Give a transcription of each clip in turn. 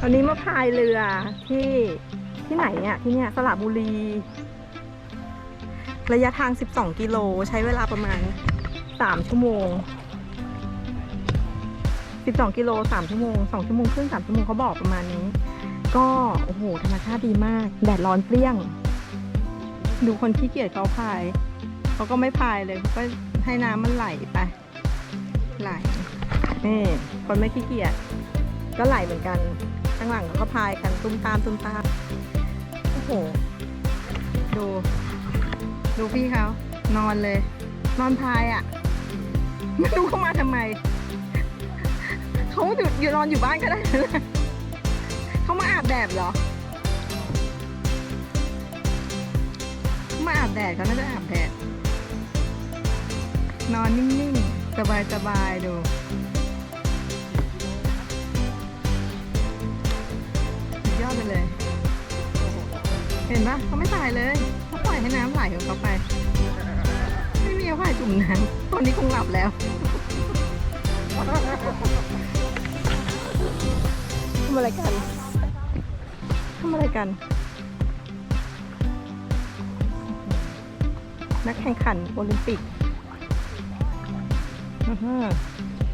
ตอนนี้มาพายเรือที่ที่ไหนเนี่ยที่เนี่ยสระบุรี ระยะทาง 12 กิโลใช้เวลาประมาณ 3 ชั่วโมง 12 กิโล 3 ชั่วโมง 2 ชั่วโมงครึ่ง3ชั่วโมงเขาบอกประมาณนี้ ก็โอ้โหธรรมชาติดีมาก แดดร้อนเปรี้ยง ดูคนขี้เกียจเขาพาย เขาก็ไม่พายเลยเขาก็ให้น้ำมันไหลไป ไหลนี่คนไม่ขี้เกียจก็ไหลเหมือนกัน ข้างหลังเขาก็พายกันตุ้มตามตุ้มตาม โอ้โห ดู ดูพี่เขานอนเลย นอนพายอะ่ะ ไม่รู้เขามาทำไม เขาอยู่อยู่นอนอยู่บ้านก็ได้นะเขามาอาบแดดเหรอ มาอาบแดดเขาน่าจะอาบแดดนอนนิ่งๆ สบายๆดูยอดไปเลย เห็นปะเขาไม่ตายเลยเขาปล่อยให้น้ำไหลของเขาไป ไม่มีอะไรจุ่มน้ำตอนนี้คงหลับแล้วทำอะไรกันทำอะไรกัน นักแข่งขันโอลิมปิก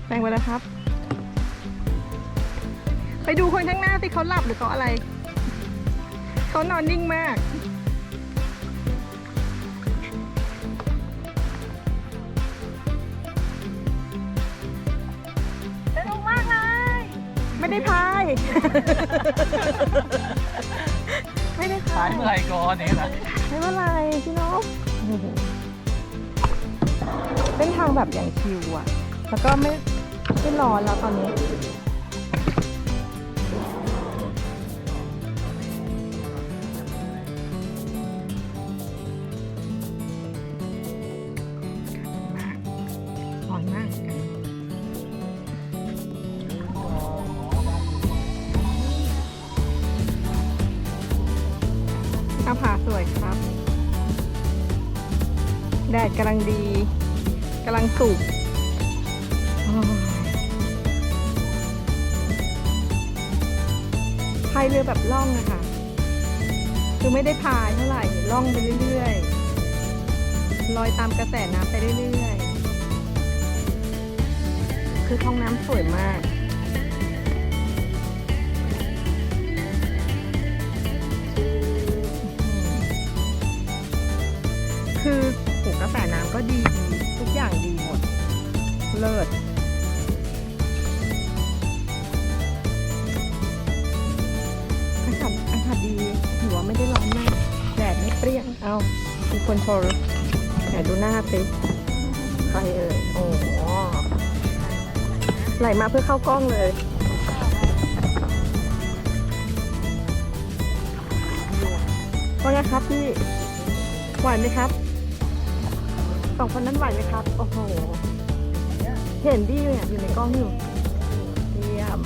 แปลงไปแล้วครับ ไปดูคนข้างหน้าสิเขาหลับหรือเขาอะไร เขานอนนิ่งมาก สนุกมากเลย ไม่ได้พาย ไม่ได้พาขายยเมื่อไหร่ก่อนเนี่ยนะ ไม่เป็นไรพี่นกโอ้โห เส้นทางแบบอย่างชิวอะแล้วก็ไม่ไม่ร้อนแล้วตอนนี้ ร้อนมากหน้าผาสวยครับ แดดกำลังดี กำลังสุกพายเรือแบบล่องอะค่ะคือไม่ได้พายเท่าไหร่ล่องไปเรื่อยๆลอยตามกระแสน้ำไปเรื่อยๆ คือท้องน้ำสวยมาก เลิศอากาศอากาศดีถือว่าไม่ได้ร้อนมากแดดไม่เปรี้ยง เอามีคนโทรไหนดูหน้าสิใครเอ่ยโอ้โหไหลมาเพื่อเข้ากล้องเลยว่าไงครับพี่ ไหวไหมครับ สองคนนั้นไหวไหมครับ โอ้โห เห็นดีเนี่ยอยู่ในกล้องอยู่เยี่ยม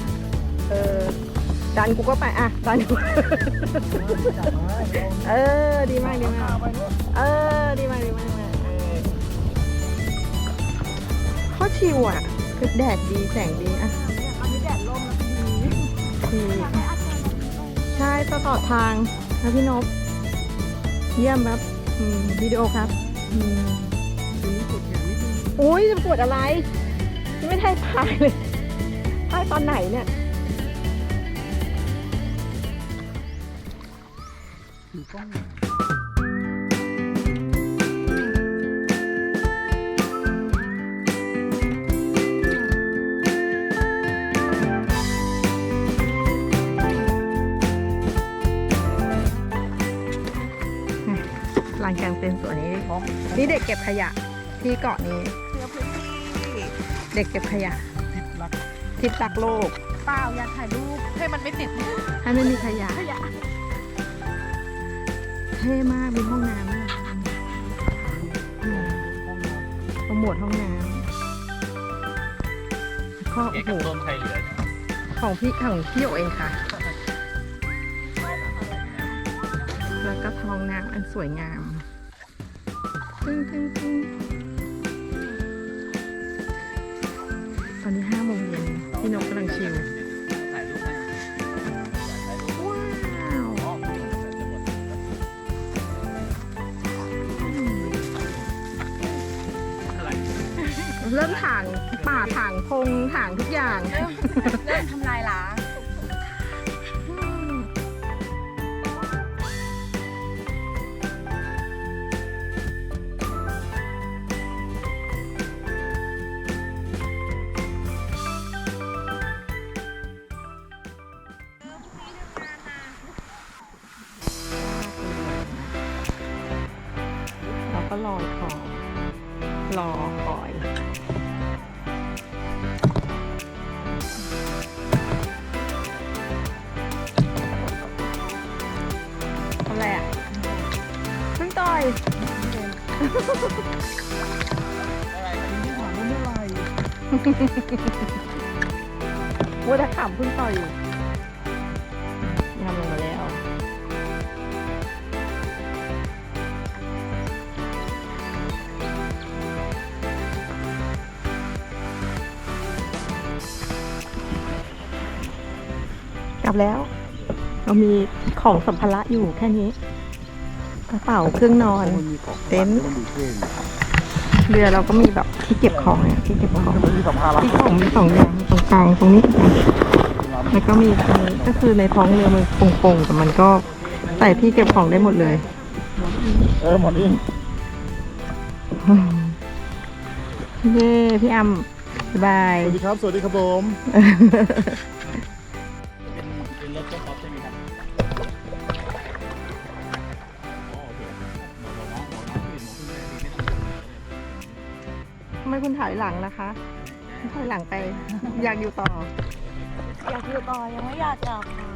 เออดันกูก็ไปอะดันกูเออดีมากดีมากเออดีมากดีมากดีมากเออข้อชิวอะคือแดดดีแสงดีอะอันนี้แดดร่มแล้วดีดีอยากให้อาจารย์ใช่ตลอดทางนะพี่นพเยี่ยมครับอืมวิดีโอครับอืมอุ้ยจะปวดอะไรยัง ไม่ได้พายเลยพายตอนไหนเนี่ยลานกลางเต็นท์สวนนี้ นี่เด็กเก็บขยะที่เกาะนี้ เด็กเก็บขยะทิปรักทิศรักโลกเปล่าอยากถ่ายรูปให้มันไม่ติดให้ไม่มีขยะขยะเท่มากมีห้องน้ำด้วยอืมโปรโมทห้องน้ำแล้วก็เอโอ้กโหกับต้นไทยเหลือเนี่ยของพี่ของพี่โอเองค่ะ แล้วก็ท้องน้ำอันสวยงามตึ้งตึ้งตึ้ง ยังชิลถ่ายรูปให้ว้าวอ๋อจะหมดอะไรเริ่มถางป่าถางพงถางทุกอย่าง เริ่มเริ่มทำลายล้าง เราก็รอคอยรอคอยทำอะไรอะเพิ่งต่อยอะไรที่ถามว่าเมื่อไหร่วัวตะขำเพิ่งต่อยอยู่ทำลงมา ล้วกลับแล้ว เรามีของสัมภาระอยู่แค่นี้ กระเป๋าเครื่องนอนมันมีของเต็นท์มันดูเท่เรือเราก็มีแบบที่เก็บของเนี่ยที่เก็บของมันมีสัมภาระที่ของมีสองอย่างตรงกลางตรงนี้แล้วก็มีตรงนี้ก็คือในท้องเรือมันโป่งๆแต่มันก็ใส่ที่เก็บของได้หมดเลย เออหมดนี่เย้พี่อัมบ๊ายบาย สวัสดีครับ สวัสดีครับผม ไม่ต้องทำไมคุณถอยหลังนะคะถอยหลังไป อยากอยู่ต่อ อยากอยู่ต่อยังไม่อยากกลับค่ะ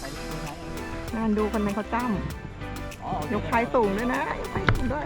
ไปที่ไหนงานดูคนนั้นเขาจ้ำยกท้ายสูงด้วยนะยกท้ายสูงด้วย